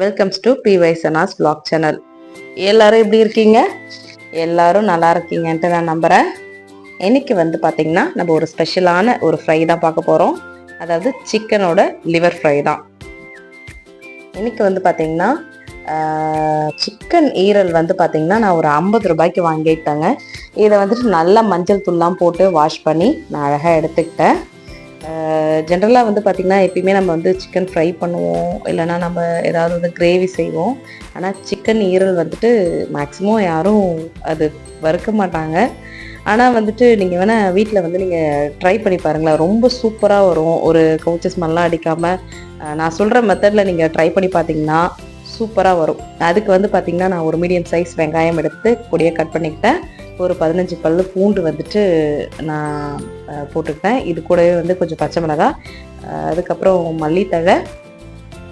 Welcomes to பி வைசனாஸ் blog channel எல்லாரும் எப்படி இருக்கீங்க? எல்லாரும் நல்லா இருக்கீங்கன்ட்டு நான் நம்புகிறேன் இன்னைக்கு வந்து பார்த்தீங்கன்னா நம்ம ஒரு ஸ்பெஷலான ஒரு ஃப்ரை தான் பார்க்க போகிறோம் அதாவது சிக்கனோட லிவர் ஃப்ரை தான். இன்னைக்கு வந்து பார்த்தீங்கன்னா சிக்கன் ஈரல் வந்து பார்த்தீங்கன்னா நான் ஒரு ஐம்பது ரூபாய்க்கு வாங்கிட்டேங்க. இதை வந்துட்டு நல்லா மஞ்சள் தூள்லாம் போட்டு வாஷ் பண்ணி நான் அழகாக எடுத்துக்கிட்டேன். ஜென்ரலாக வந்து பார்த்திங்கன்னா எப்பயுமே நம்ம வந்து சிக்கன் ஃப்ரை பண்ணுவோம். இல்லைன்னா நம்ம ஏதாவது வந்து கிரேவி செய்வோம். ஆனால் சிக்கன் ஈரல் வந்துட்டு மேக்ஸிமம் யாரும் அது வறுக்க மாட்டாங்க. ஆனால் வந்துட்டு நீங்கள் வேணால் வீட்டில் வந்து நீங்கள் ட்ரை பண்ணி பாருங்களேன். ரொம்ப சூப்பராக வரும். ஒரு கவுச்சஸ் ஸ்மெல்லாம் அடிக்காமல் நான் சொல்கிற மெத்தடில் நீங்கள் ட்ரை பண்ணி பார்த்தீங்கன்னா சூப்பராக வரும். அதுக்கு வந்து பார்த்திங்கன்னா நான் ஒரு மீடியம் சைஸ் வெங்காயம் எடுத்து பொடியாக கட் பண்ணிக்கிட்டேன். ஒரு பதினஞ்சு பல் பூண்டு வந்துட்டு நான் போட்டுக்கிட்டேன். இது கூடவே வந்து கொஞ்சம் பச்சை மிளகாய் அதுக்கப்புறம் மல்லித்தழை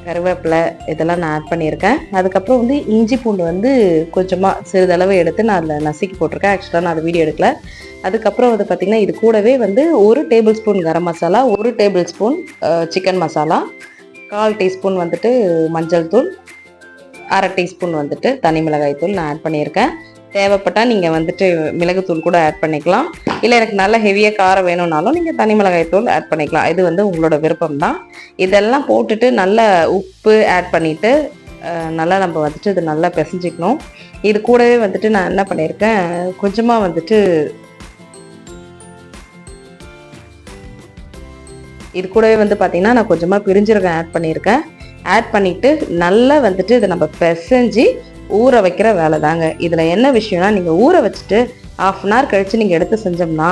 கருவேப்பிலை இதெல்லாம் நான் ஆட் பண்ணியிருக்கேன். அதுக்கப்புறம் வந்து இஞ்சி பூண்டு வந்து கொஞ்சமாக சிறிதளவு எடுத்து நான் அதில் நசுக்கி போட்டிருக்கேன். ஆக்சுவலாக நான் அதை வீடியோ எடுக்கல. அதுக்கப்புறம் வந்து பார்த்திங்கன்னா இது கூடவே வந்து ஒரு டேபிள் ஸ்பூன் கரம் மசாலா ஒரு டேபிள் ஸ்பூன் சிக்கன் மசாலா கால் டீஸ்பூன் வந்துட்டு மஞ்சள் தூள் அரை டீஸ்பூன் வந்துட்டு தனி மிளகாய் தூள் நான் ஆட் பண்ணியிருக்கேன். தேவைப்பட்டால் நீங்கள் வந்துட்டு மிளகுத்தூள் கூட ஆட் பண்ணிக்கலாம். இல்லை எனக்கு நல்ல ஹெவியாக காரம் வேணும்னாலும் நீங்கள் தனி மிளகாய் தூள் ஆட் பண்ணிக்கலாம். இது வந்து உங்களோட விருப்பம் தான் இதெல்லாம் போட்டுட்டு நல்ல உப்பு ஆட் பண்ணிவிட்டு நல்லா நம்ம வந்துட்டு இது நல்லா பிசைஞ்சிக்கணும். இது கூடவே வந்துட்டு நான் என்ன பண்ணியிருக்கேன் கொஞ்சமாக வந்துட்டு இது கூடவே வந்து பார்த்திங்கன்னா நான் கொஞ்சமாக பிரிஞ்சிருக்கேன் ஆட் பண்ணியிருக்கேன். ஆட் பண்ணிவிட்டு நல்லா வந்துட்டு இதை நம்ம பிசைஞ்சு ஊற வைக்கிற வேலை தாங்க. இதில் என்ன விஷயம்னா நீங்கள் ஊற வச்சுட்டு ஆஃப் அன் ஹவர் கழித்து நீங்கள் எடுத்து செஞ்சோம்னா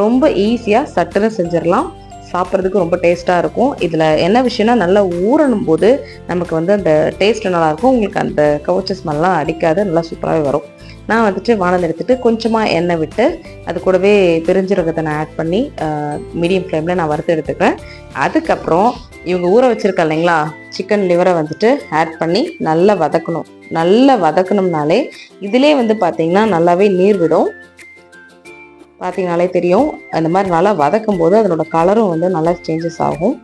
ரொம்ப ஈஸியாக சட்டுன்னு செஞ்சிடலாம். சாப்பிட்றதுக்கு ரொம்ப டேஸ்ட்டாக இருக்கும். இதில் என்ன விஷயம்னா நல்லா ஊறணும் போது நமக்கு வந்து அந்த டேஸ்ட் நல்லாயிருக்கும் உங்களுக்கு அந்த கவுச்சஸ் ஸ்மெல்லாம் அடிக்காது. நல்லா சூப்பராகவே வரும். நான் வந்துட்டு வானல் எடுத்துட்டு கொஞ்சமாக எண்ணெய் விட்டு அது கூடவே பெருஞ்சீரகத்தை நான் ஆட் பண்ணி மீடியம் ஃப்ளேமில் நான் வறுத்து எடுத்துக்கிறேன் அதுக்கப்புறம் இவங்க ஊற வச்சிருக்க இல்லைங்களா சிக்கன் லிவரை வந்துட்டு ஆட் பண்ணி நல்லா வதக்கணும். நல்லா வதக்கணும்னாலே இதிலே வந்து பார்த்தீங்கன்னா நல்லாவே நீர் விடும். பார்த்தீங்கனாலே தெரியும். அந்த மாதிரி நல்லா வதக்கும் போது அதனோட கலரும் வந்து நல்லா சேஞ்சஸ் ஆகும்.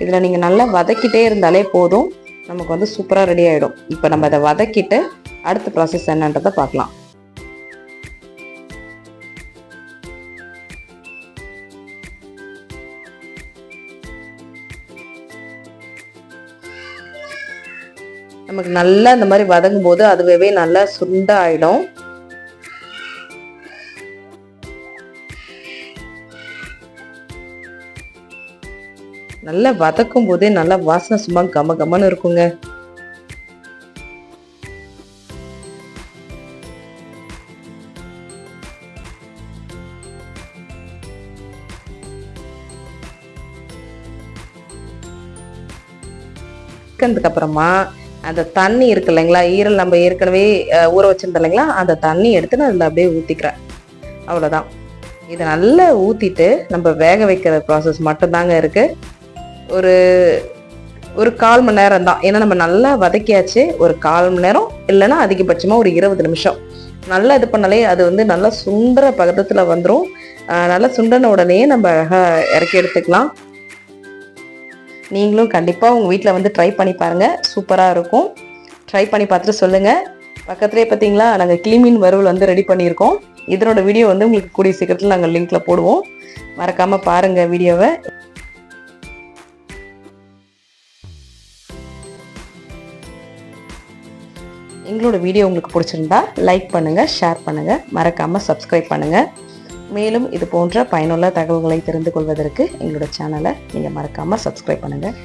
இதில் நீங்கள் நல்லா வதக்கிட்டே இருந்தாலே போதும். நமக்கு வந்து சூப்பராக ரெடி ஆகிடும் இப்போ நம்ம அதை வதக்கிட்டு அடுத்த ப்ராசஸ் என்னன்றதை பார்க்கலாம். நமக்கு நல்லா இந்த மாதிரி வதங்கும் போது அதுவே நல்லா சுண்ட ஆயிடும் நல்லா வதக்கும் போதே நல்லா வாசனை சும்மா கம கமன்னு இருக்குங்க. வதக்கினதுக்கு அப்புறமா அந்த தண்ணி இருக்கு இல்லைங்களா? ஈரல் நம்ம ஏற்கனவே ஊற வச்சிருந்தோம் இல்லைங்களா? அந்த தண்ணி எடுத்து நான் அதில் அப்படியே ஊற்றிக்கிறேன் அவ்வளோதான் இதை நல்லா ஊற்றிட்டு நம்ம வேக வைக்கிற ப்ராசஸ் மட்டும்தாங்க இருக்குது ஒரு ஒரு கால் மணி நேரம் தான். ஏன்னா நம்ம நல்லா வதக்கியாச்சு ஒரு கால் மணி நேரம் இல்லைன்னா அதிகபட்சமாக ஒரு இருபது நிமிஷம். நல்லா இது பண்ணாலே அது வந்து நல்லா சுண்டுற பதத்தில் வந்துடும் நல்லா சுண்டன உடனே நம்ம அழகாக இறக்கி எடுத்துக்கலாம். நீங்களும் கண்டிப்பாக உங்கள் வீட்டில் வந்து ட்ரை பண்ணி பாருங்கள் சூப்பராக இருக்கும். ட்ரை பண்ணி பார்த்துட்டு சொல்லுங்கள் பக்கத்துலேயே பார்த்தீங்களா நாங்கள் கிளிமீன் வறுவல் வந்து ரெடி பண்ணியிருக்கோம். இதனோட வீடியோ வந்து உங்களுக்கு கூடிய சீக்கிரத்தில் நாங்கள் லிங்க்ல போடுவோம். மறக்காமல் பாருங்கள் வீடியோவை. எங்களோட வீடியோ உங்களுக்கு பிடிச்சிருந்தா லைக் பண்ணுங்கள் ஷேர் பண்ணுங்கள் மறக்காமல் சப்ஸ்கிரைப் பண்ணுங்கள் மேலும் இது போன்ற பயனுள்ள தகவல்களை தெரிந்து கொள்வதற்கு எங்களோட சேனலை நீங்கள் மறக்காமல் சப்ஸ்கிரைப் பண்ணுங்கள்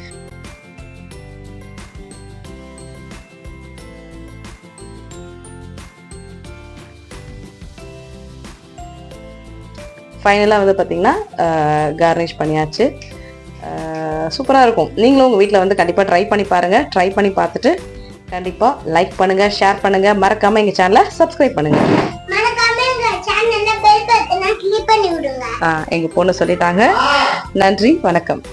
ஃபைனலாக வந்து பார்த்திங்கன்னா கார்னிஷ் பண்ணியாச்சு. சூப்பராக இருக்கும். நீங்களும் உங்கள் வீட்டில் வந்து கண்டிப்பாக ட்ரை பண்ணி பாருங்கள் ட்ரை பண்ணி பார்த்துட்டு கண்டிப்பாக லைக் பண்ணுங்கள் ஷேர் பண்ணுங்கள் மறக்காமல் எங்கள் சேனலை சப்ஸ்கிரைப் பண்ணுங்கள் எங்க பொண்ணு சொல்லிட்டாங்க. நன்றி வணக்கம்.